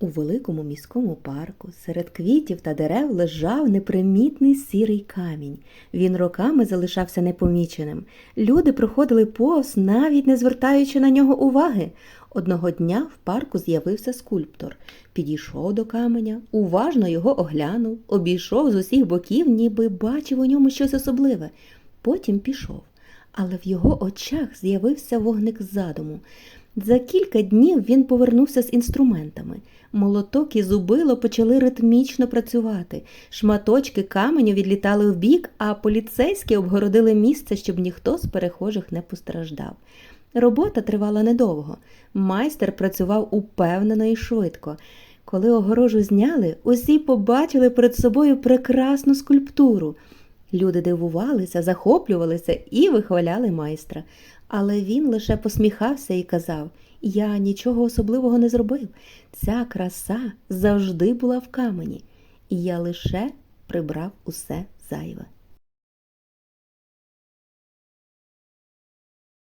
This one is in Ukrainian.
У великому міському парку серед квітів та дерев лежав непримітний сірий камінь. Він роками залишався непоміченим. Люди проходили повз, навіть не звертаючи на нього уваги. Одного дня в парку з'явився скульптор. Підійшов до каменя, уважно його оглянув, обійшов з усіх боків, ніби бачив у ньому щось особливе. Потім пішов. Але в його очах з'явився вогник задуму. За кілька днів він повернувся з інструментами. Молоток і зубило почали ритмічно працювати. Шматочки каменю відлітали вбік, а поліцейські обгородили місце, щоб ніхто з перехожих не постраждав. Робота тривала недовго. Майстер працював упевнено і швидко. Коли огорожу зняли, усі побачили перед собою прекрасну скульптуру. Люди дивувалися, захоплювалися і вихваляли майстра. Але він лише посміхався і казав: Я нічого особливого не зробив. Ця краса завжди була в камені, і я лише прибрав усе зайве.